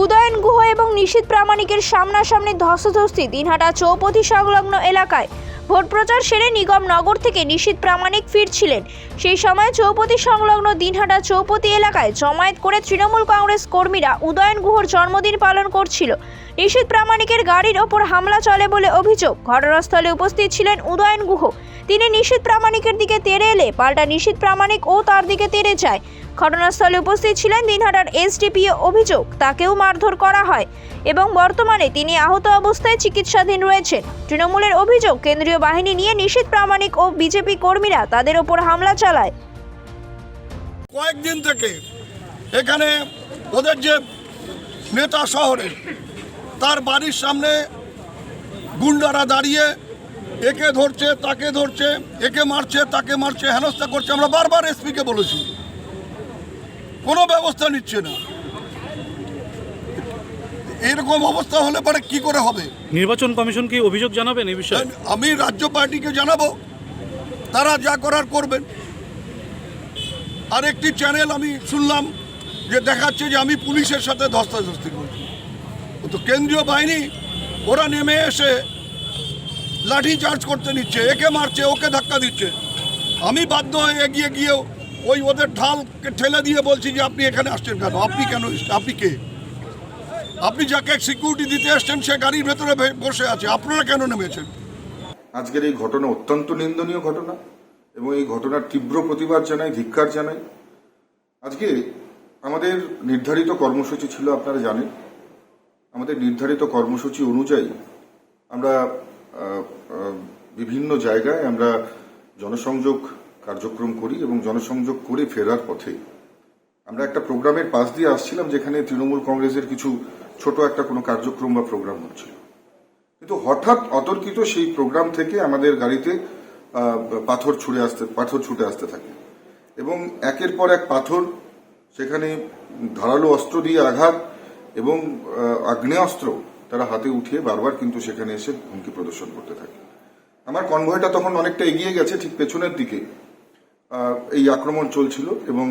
উদয়ন গুহ এবং নিশীত প্রামাণিকের সামনাসামনি ধস্তাধস্তি দিনহাটা চৌপতি সংলগ্ন এলাকায়। ভোট প্রচার সেরে নিগম নগর থেকে নিশীত প্রামাণিক ফিরছিলেন। সেই সময় চৌপতি সংলগ্ন দিনহাটা চৌপতি এলাকায় জমায়েত করে তৃণমূল কংগ্রেস কর্মীরা উদয়ন গুহর জন্মদিন পালন করছিল। নিশীত প্রামাণিকের গাড়ির ওপর হামলা চলে বলে অভিযোগ। ঘটনাস্থলে উপস্থিত ছিলেন উদয়ন গুহ। তিনি নিশীত প্রামাণিকের দিকে তেড়ে এলে পাল্টা নিশীত প্রামাণিক ও তার দিকে তেড়ে যায়। ঘটনাস্থলে উপস্থিত ছিলেন দিনহাটার এসডিপিও অভিযোগ। তাকেও মারধর করা হয় এবং বর্তমানে তিনি আহত অবস্থায় চিকিৎসাধীন রয়েছেন। তৃণমূলের অভিযোগ, কেন্দ্রীয় বাহিনী নিয়ে নিশীত প্রামাণিক ও বিজেপি কর্মীরা তাদের ওপর হামলা চালায়। কয়েকদিন থেকে এখানে ওদের যে নেতা শহরে তার বাড়ির সামনে গুন্ডারা দাঁড়িয়ে একে ধরছে তাকে ধরছে একে মারছে তাকে মারছে হেনস্থা করছে। আমরা বারবার এসপিকে বলেছি কোনো ব্যবস্থা নিচ্ছে না। এরকম অবস্থা হলে পরে কি করে হবে? নির্বাচন কমিশন কি অভিযোগ জানাবেন এই বিষয়ে? আমি রাজ্য পার্টিকে জানাব তারা যা করার করবেন। আর একটি চ্যানেল আমি শুনলাম যে দেখাচ্ছে যে আমি পুলিশের সাথে ধস্তাধস্তি করছি। তো কেন্দ্রীয় বাহিনী, ওরা নেমে এসে লাঠি চার্জ করতে নিচ্ছে, একে মারছে, ওকে ধাক্কা দিচ্ছে। আমি বাধ্য হয়ে এগিয়ে গিয়েও ওই ওদের ঢালকে ঠেলে দিয়ে বলছি যে, আপনি এখানে আসছেন কেন? আপনি কেন আপনি কে? আপনি যাকে সিকিউরিটি দিতে আসছেন সে গাড়ির ভেতরে বসে আছে। আপনারা কেন নেমেছেন? আজকের এই ঘটনা অত্যন্ত নিন্দনীয় ঘটনা এবং এই ঘটনার তীব্র প্রতিবাদ জানাই, ধিক্কার জানাই। আজকে আমাদের নির্ধারিত কর্মসূচি ছিল, আপনারা জানেন। আমাদের নির্ধারিত কর্মসূচি অনুযায়ী আমরা বিভিন্ন জায়গায় আমরা জনসংযোগ কার্যক্রম করি এবং জনসংযোগ করে ফেরার পথে। আমরা একটা প্রোগ্রামের পাশ দিয়ে আসছিলাম যেখানে তৃণমূল কংগ্রেসের কিছু ছোট একটা কোনো কার্যক্রম বা প্রোগ্রাম হচ্ছিল। কিন্তু হঠাৎ অতর্কিত সেই প্রোগ্রাম থেকে আমাদের গাড়িতে পাথর ছুঁড়ে আসতে, পাথর ছুটে আসতে থাকে এবং একের পর এক পাথর সেখানে ধারালো অস্ত্র দিয়ে আঘাত এবং আগ্নেয়াস্ত্র তারা হাতে উঠিয়ে বারবার কিন্তু সেখানে এসে হুমকি প্রদর্শন করতে থাকে। আমার কনভয়টা তখন অনেকটা এগিয়ে গেছে ঠিক পেছনের দিকে। এই আক্রমণ চলছিল এবং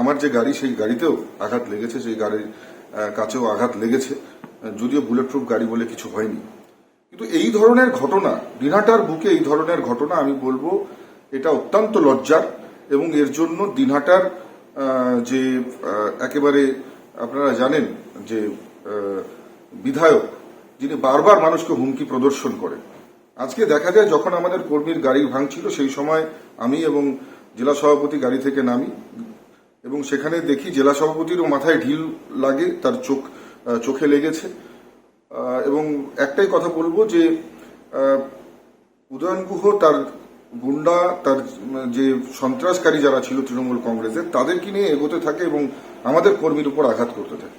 আমার যে গাড়ি, সেই গাড়িতেও আঘাত লেগেছে, সেই গাড়ির কাছেও আঘাত লেগেছে। যদিও বুলেট প্রুফ গাড়ি বলে কিছু হয়নি। কিন্তু এই ধরনের ঘটনা, দিনহাটার বুকে এই ধরনের ঘটনা আমি বলব, এটা অত্যন্ত লজ্জার এবং এর জন্য দিনহাটার যে একেবারে আপনারা জানেন যে বিধায়ক, যিনি বারবার মানুষকে হুমকি প্রদর্শন করেন। আজকে দেখা যায় যখন আমাদের কর্মীর গাড়ি ভাঙছিল, সেই সময় আমি এবং জেলা সভাপতি গাড়ি থেকে নামি এবং সেখানে দেখি জেলা সভাপতিরও মাথায় ঢিল লাগে, তার চোখ চোখে লেগেছে। এবং একটাই কথা বলব যে উদয়ন গুহ, তার গুন্ডা, তার যে সন্ত্রাসকারী যারা ছিল তৃণমূল কংগ্রেসের তাদেরকে নিয়ে এগোতে থাকে এবং আমাদের কর্মীর উপর আঘাত করতে থাকে?